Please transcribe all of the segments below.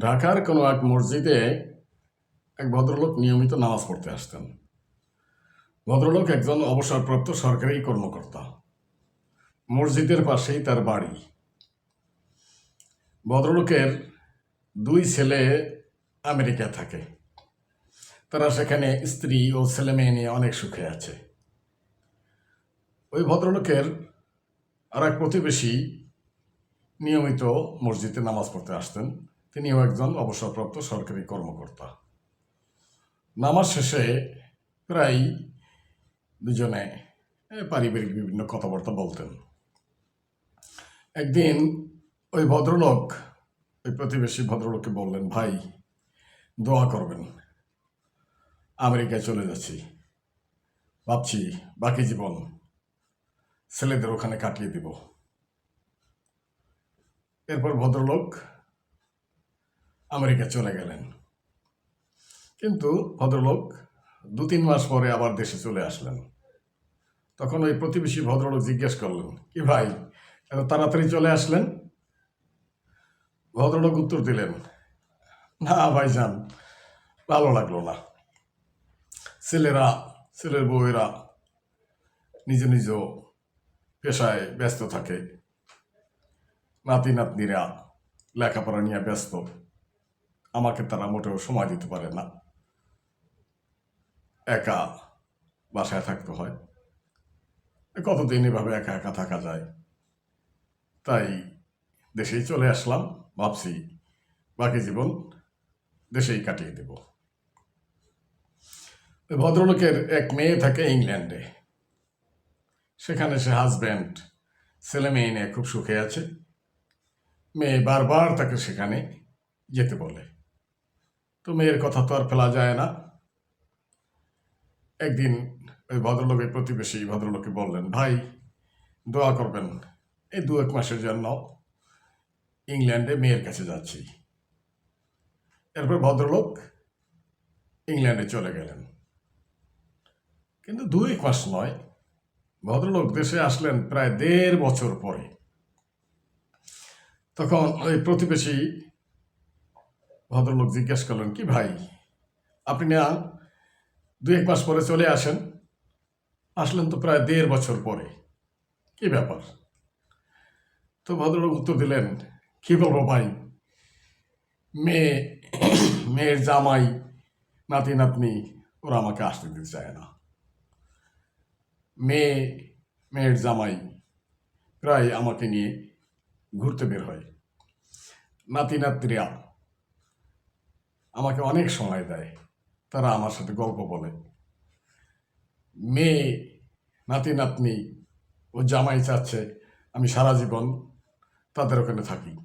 ঢাকার কোনো এক মসজিদে এক ভদ্রলোক নিয়মিত নামাজ পড়তে আসতেন। ভদ্রলোক একজন অবসরপ্রাপ্ত সরকারি কর্মকর্তা। মসজিদের পাশেই তার বাড়ি। ভদ্রলোকের দুই ছেলে আমেরিকা থাকে। তারা সেখানে স্ত্রী ও ছেলে মেয়ে নিয়ে অনেক সুখে আছে। ওই ভদ্রলোকের আর এক প্রতিবেশী নিয়মিত মসজিদে নামাজ পড়তে আসতেন। তিনিও একজন অবসরপ্রাপ্ত সরকারি কর্মকর্তা। নামাজ শেষে প্রায় দুজনে পারিবারিক বিভিন্ন কথাবার্তা বলতেন। একদিন ওই ভদ্রলোক, ওই প্রতিবেশী ভদ্রলোককে বললেন, ভাই, দোয়া করবেন। আমেরিকায় চলে যাচ্ছি। ভাবছি বাকি জীবন ছেলেদের ওখানে কাটিয়ে দিব। এরপর ভদ্রলোক আমেরিকা চলে গেলেন। কিন্তু ভদ্রলোক দু তিন মাস পরে আবার দেশে চলে আসলেন। তখন ওই প্রতিবেশী ভদ্রলোক জিজ্ঞেস করলেন, কি ভাই, এত তাড়াতাড়ি চলে আসলেন? ভদ্রলোক উত্তর দিলেন, না ভাই যান, ভালো লাগল না। ছেলেরা, ছেলের বউয়েরা নিজ নিজ পেশায় ব্যস্ত থাকে। নাতি নাতনিরা লেখাপড়া নিয়ে ব্যস্ত। আমাকে তারা মোটেও সময় দিতে পারে না। একা বাসায় থাকতে হয়। কতদিন এভাবে একা একা থাকা যায়? তাই দেশেই চলে আসলাম, ভাবছি বাকি জীবন দেশেই কাটিয়ে দেব। ভদ্রলোকের এক মেয়ে থাকে ইংল্যান্ডে। সেখানে সে হাজব্যান্ড ছেলে মেয়ে নিয়ে খুব সুখে আছে। মেয়ে বারবার তাকে সেখানে যেতে বলে। তো মেয়ের কথা তো আর ফেলা যায় না। একদিন ওই ভদ্রলোকের প্রতিবেশী ভদ্রলোকে বললেন, ভাই, দোয়া করবেন, এই দু এক মাসের জন্য ইংল্যান্ডে মেয়ের কাছে যাচ্ছি। এরপর ভদ্রলোক ইংল্যান্ডে চলে গেলেন। কিন্তু দু এক মাস নয়, ভদ্রলোক দেশে আসলেন প্রায় দেড় বছর পরে। তখন ওই প্রতিবেশী ভদ্রলোক জিজ্ঞেস করলেন, কি ভাই, আপনি না দু এক মাস পরে চলে আসেন? আসলেন তো প্রায় দেড় বছর পরে। কি ব্যাপার? তো ভদ্রলোক উত্তর দিলেন, কি বলব ভাই, মেয়ে, মেয়ের জামাই, নাতি, নাতনি, ওরা আমাকে আসতে দিতে চায় না। মেয়ে, মেয়ের জামাই প্রায় আমাকে নিয়ে ঘুরতে বের হয়। নাতি, নাতনিরা আমাকে অনেক সময় দেয়। তারা আমার সাথে গল্প বলে। মেয়ে, নাতি, নাতনি, ও জামাই চাচ্ছে আমি সারা জীবন তাদের ওখানে থাকি।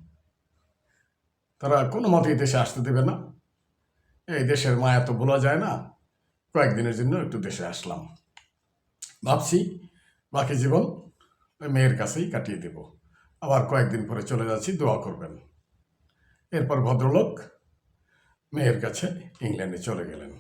তারা কোনো মতেই দেশে আসতে দেবে না। এই দেশের মায়া তো ভোলা যায় না। কয়েকদিনের জন্য একটু দেশে আসলাম। ভাবছি, বাকি জীবন ওই মেয়ের কাছেই কাটিয়ে দেব। আবার কয়েকদিন পরে চলে যাচ্ছি, দোয়া করবেন। এরপর ভদ্রলোক মেয়ের কাছে ইংল্যান্ডে চলে গেলেন।